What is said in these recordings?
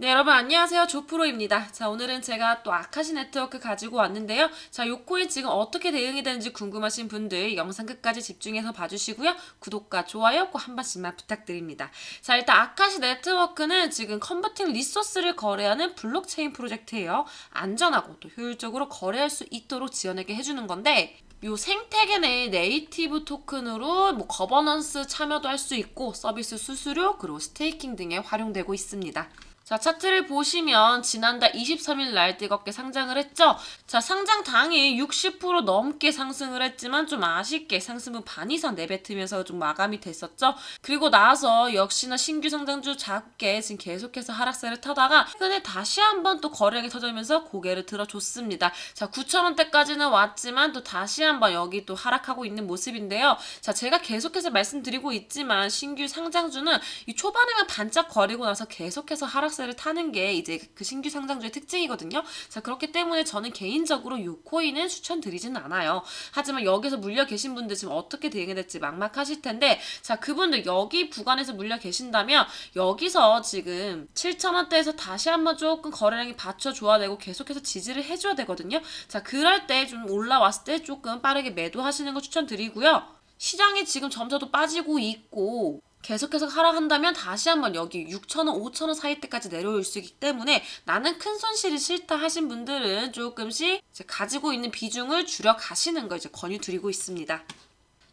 네, 여러분 안녕하세요. 조프로입니다. 자, 오늘은 제가 또 아카시 네트워크 가지고 왔는데요. 자, 요 코인 지금 어떻게 대응이 되는지 궁금하신 분들 영상 끝까지 집중해서 봐주시고요. 구독과 좋아요 꼭 한 번씩만 부탁드립니다. 자, 일단 아카시 네트워크는 지금 컨버팅 리소스를 거래하는 블록체인 프로젝트예요. 안전하고 또 효율적으로 거래할 수 있도록 지원하게 해주는 건데 요 생태계 내 네이티브 토큰으로 뭐 거버넌스 참여도 할 수 있고 서비스 수수료 그리고 스테이킹 등에 활용되고 있습니다. 자, 차트를 보시면 지난달 23일 날 뜨겁게 상장을 했죠. 자, 상장 당일 60% 넘게 상승을 했지만 좀 아쉽게 상승분 반 이상 내뱉으면서 좀 마감이 됐었죠. 그리고 나서 역시나 신규 상장주 작게 지금 계속해서 하락세를 타다가 최근에 다시 한번 또 거래량이 터지면서 고개를 들어줬습니다. 자, 9,000원대까지는 왔지만 또 다시 한번 여기 또 하락하고 있는 모습인데요. 자, 제가 계속해서 말씀드리고 있지만 신규 상장주는 이 초반에만 반짝 거리고 나서 계속해서 하락 세를 타는 게 이제 그 신규 상장주의 특징이거든요. 자, 그렇기 때문에 저는 개인적으로 이 코인은 추천드리지는 않아요. 하지만 여기서 물려 계신 분들 지금 어떻게 대응이 될지 막막하실 텐데, 자, 그분들 여기 구간에서 물려 계신다면 여기서 지금 7,000원대에서 다시 한번 조금 거래량이 받쳐줘야 되고 계속해서 지지를 해줘야 되거든요. 자, 그럴 때 좀 올라왔을 때 조금 빠르게 매도하시는 거 추천드리고요. 시장이 지금 점차 도 빠지고 있고 계속해서 하락한다면 다시 한번 여기 6,000원, 5,000원 사이 때까지 내려올 수 있기 때문에 나는 큰 손실이 싫다 하신 분들은 조금씩 가지고 있는 비중을 줄여 가시는 거 이제 권유 드리고 있습니다.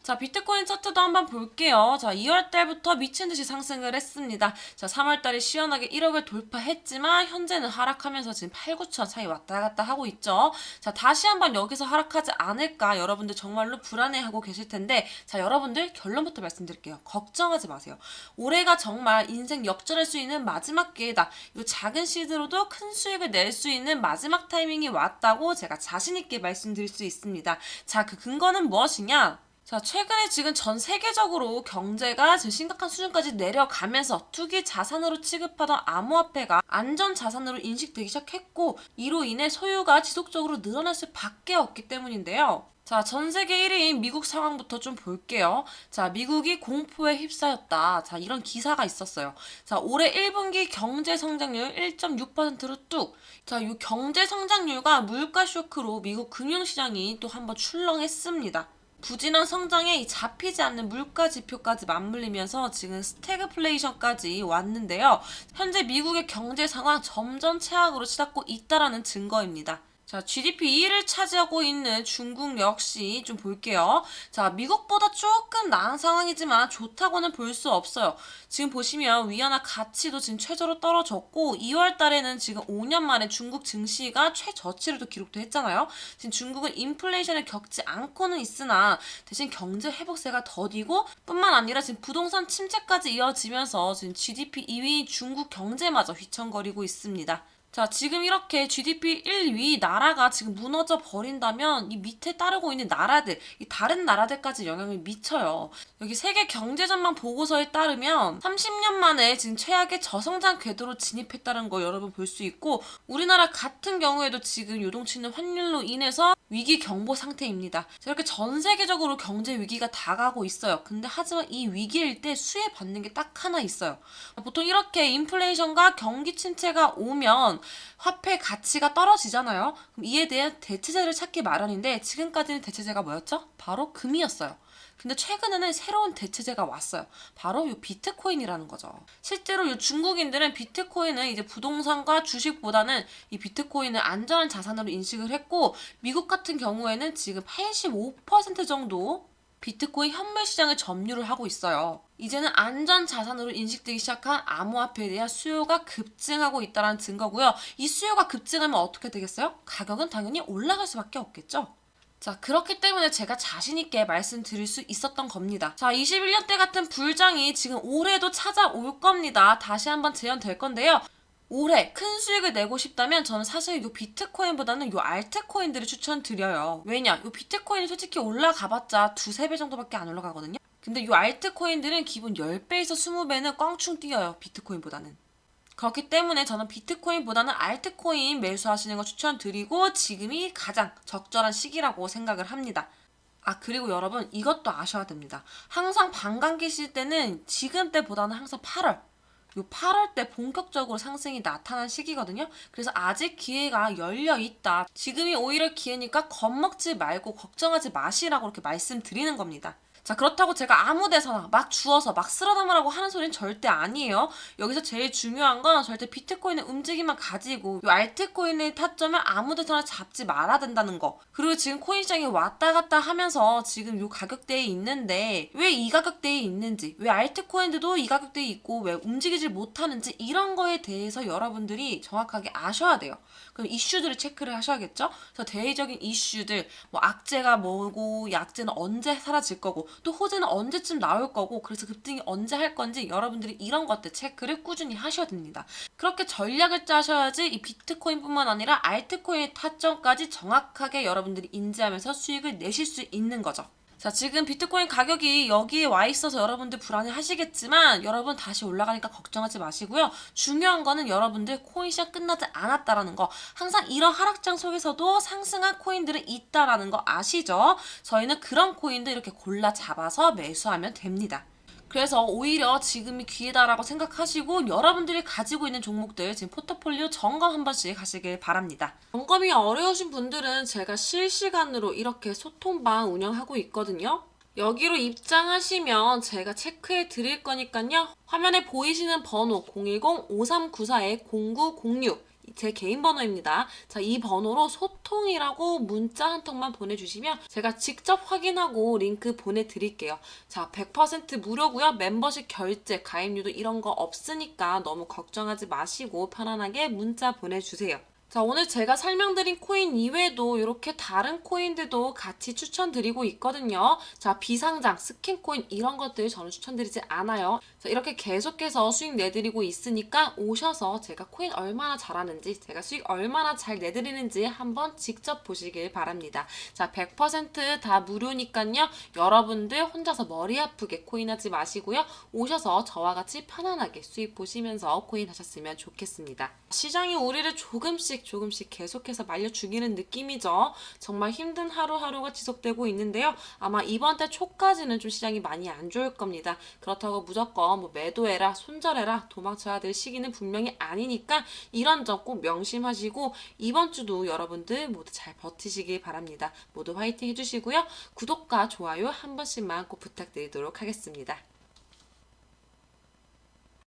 자, 비트코인 차트도 한번 볼게요. 자, 2월 달부터 미친 듯이 상승을 했습니다. 자, 3월 달에 시원하게 1억을 돌파했지만 현재는 하락하면서 지금 8, 9천 사이 왔다 갔다 하고 있죠. 자, 다시 한번 여기서 하락하지 않을까 여러분들 정말로 불안해하고 계실 텐데 자, 여러분들 결론부터 말씀드릴게요. 걱정하지 마세요. 올해가 정말 인생 역전할 수 있는 마지막 기회다. 이 작은 시드로도 큰 수익을 낼 수 있는 마지막 타이밍이 왔다고 제가 자신 있게 말씀드릴 수 있습니다. 자, 그 근거는 무엇이냐? 자, 최근에 지금 전 세계적으로 경제가 지금 심각한 수준까지 내려가면서 투기 자산으로 취급하던 암호화폐가 안전 자산으로 인식되기 시작했고, 이로 인해 소유가 지속적으로 늘어날 수밖에 없기 때문인데요. 자, 전 세계 1위인 미국 상황부터 좀 볼게요. 자, 미국이 공포에 휩싸였다. 자, 이런 기사가 있었어요. 자, 올해 1분기 경제 성장률 1.6%로 뚝. 자, 이 경제 성장률과 물가 쇼크로 미국 금융시장이 또 한번 출렁했습니다. 부진한 성장에 이 잡히지 않는 물가 지표까지 맞물리면서 지금 스태그플레이션까지 왔는데요. 현재 미국의 경제 상황 점점 최악으로 치닫고 있다라는 증거입니다. 자, GDP 1위를 차지하고 있는 중국 역시 좀 볼게요. 자, 미국보다 조금 나은 상황이지만 좋다고는 볼 수 없어요. 지금 보시면 위안화 가치도 지금 최저로 떨어졌고 2월 달에는 지금 5년 만에 중국 증시가 최저치를 또 기록도 했잖아요. 지금 중국은 인플레이션을 겪지 않고는 있으나 대신 경제 회복세가 더디고 뿐만 아니라 지금 부동산 침체까지 이어지면서 지금 GDP 2위 중국 경제마저 휘청거리고 있습니다. 자, 지금 이렇게 GDP 1위 나라가 지금 무너져 버린다면 이 밑에 따르고 있는 나라들, 이 다른 나라들까지 영향을 미쳐요. 여기 세계 경제 전망 보고서에 따르면 30년 만에 지금 최악의 저성장 궤도로 진입했다는 거 여러분 볼 수 있고 우리나라 같은 경우에도 지금 요동치는 환율로 인해서 위기 경보 상태입니다. 이렇게 전 세계적으로 경제 위기가 다가고 있어요. 근데 하지만 이 위기일 때 수혜 받는 게 딱 하나 있어요. 보통 이렇게 인플레이션과 경기 침체가 오면 화폐 가치가 떨어지잖아요. 그럼 이에 대한 대체제를 찾기 마련인데 지금까지는 대체제가 뭐였죠? 바로 금이었어요. 근데 최근에는 새로운 대체제가 왔어요. 바로 이 비트코인이라는 거죠. 실제로 이 중국인들은 비트코인은 이제 부동산과 주식보다는 이 비트코인을 안전한 자산으로 인식을 했고 미국 같은 경우에는 지금 85% 정도 비트코인 현물 시장을 점유를 하고 있어요. 이제는 안전 자산으로 인식되기 시작한 암호화폐에 대한 수요가 급증하고 있다는 증거고요. 이 수요가 급증하면 어떻게 되겠어요? 가격은 당연히 올라갈 수밖에 없겠죠. 자, 그렇기 때문에 제가 자신있게 말씀드릴 수 있었던 겁니다. 자, 21년 때 같은 불장이 지금 올해도 찾아올 겁니다. 다시 한번 재현될 건데요. 올해 큰 수익을 내고 싶다면 저는 사실 이 비트코인보다는 이 알트코인들을 추천드려요. 왜냐? 이 비트코인이 솔직히 올라가봤자 두세 배 정도밖에 안 올라가거든요. 근데 이 알트코인들은 기본 10배에서 20배는 꽝충 뛰어요. 비트코인보다는. 그렇기 때문에 저는 비트코인보다는 알트코인 매수하시는 거 추천드리고 지금이 가장 적절한 시기라고 생각을 합니다. 아, 그리고 여러분 이것도 아셔야 됩니다. 항상 반감 계실 때는 지금 때보다는 항상 8월, 요 8월 때 본격적으로 상승이 나타난 시기거든요. 그래서 아직 기회가 열려 있다. 지금이 오히려 기회니까 겁먹지 말고 걱정하지 마시라고 이렇게 말씀드리는 겁니다. 자, 그렇다고 제가 아무 데서나 막 주워서 막 쓸어 담으라고 하는 소리는 절대 아니에요. 여기서 제일 중요한 건 절대 비트코인의 움직임만 가지고 이 알트코인의 타점을 아무 데서나 잡지 말아야 된다는 거. 그리고 지금 코인 시장이 왔다 갔다 하면서 지금 요 가격대에 있는데 왜 이 가격대에 있는지, 왜 알트코인들도 이 가격대에 있고 왜 움직이질 못하는지 이런 거에 대해서 여러분들이 정확하게 아셔야 돼요. 그럼 이슈들을 체크를 하셔야겠죠? 그래서 대외적인 이슈들, 뭐 악재가 뭐고, 이 악재는 언제 사라질 거고, 또 호재는 언제쯤 나올 거고, 그래서 급등이 언제 할 건지 여러분들이 이런 것들 체크를 꾸준히 하셔야 됩니다. 그렇게 전략을 짜셔야지 이 비트코인뿐만 아니라 알트코인의 타점까지 정확하게 여러분들이 인지하면서 수익을 내실 수 있는 거죠. 자, 지금 비트코인 가격이 여기에 와 있어서 여러분들 불안해 하시겠지만 여러분 다시 올라가니까 걱정하지 마시고요. 중요한 거는 여러분들 코인 시장 끝나지 않았다라는 거. 항상 이런 하락장 속에서도 상승한 코인들은 있다라는 거 아시죠? 저희는 그런 코인들 이렇게 골라 잡아서 매수하면 됩니다. 그래서 오히려 지금이 기회다라고 생각하시고 여러분들이 가지고 있는 종목들 지금 포트폴리오 점검 한 번씩 하시길 바랍니다. 점검이 어려우신 분들은 제가 실시간으로 이렇게 소통방 운영하고 있거든요. 여기로 입장하시면 제가 체크해 드릴 거니까요. 화면에 보이시는 번호 010-5394-0906 제 개인 번호입니다. 자, 이 번호로 소통이라고 문자 한 통만 보내주시면 제가 직접 확인하고 링크 보내드릴게요. 자, 100% 무료고요. 멤버십 결제, 가입료도 이런 거 없으니까 너무 걱정하지 마시고 편안하게 문자 보내주세요. 자, 오늘 제가 설명드린 코인 이외에도 이렇게 다른 코인들도 같이 추천드리고 있거든요. 자, 비상장, 스킨코인 이런 것들 저는 추천드리지 않아요. 자, 이렇게 계속해서 수익 내드리고 있으니까 오셔서 제가 코인 얼마나 잘하는지, 제가 수익 얼마나 잘 내드리는지 한번 직접 보시길 바랍니다. 자, 100%다 무료니까요. 여러분들 혼자서 머리 아프게 코인 하지 마시고요. 오셔서 저와 같이 편안하게 수익 보시면서 코인 하셨으면 좋겠습니다. 시장이 우리를 조금씩 조금씩 계속해서 말려 죽이는 느낌이죠. 정말 힘든 하루하루가 지속되고 있는데요. 아마 이번 달 초까지는 좀 시장이 많이 안 좋을 겁니다. 그렇다고 무조건 뭐 매도해라, 손절해라, 도망쳐야 될 시기는 분명히 아니니까 이런 점 꼭 명심하시고 이번 주도 여러분들 모두 잘 버티시길 바랍니다. 모두 화이팅 해주시고요. 구독과 좋아요 한 번씩만 꼭 부탁드리도록 하겠습니다.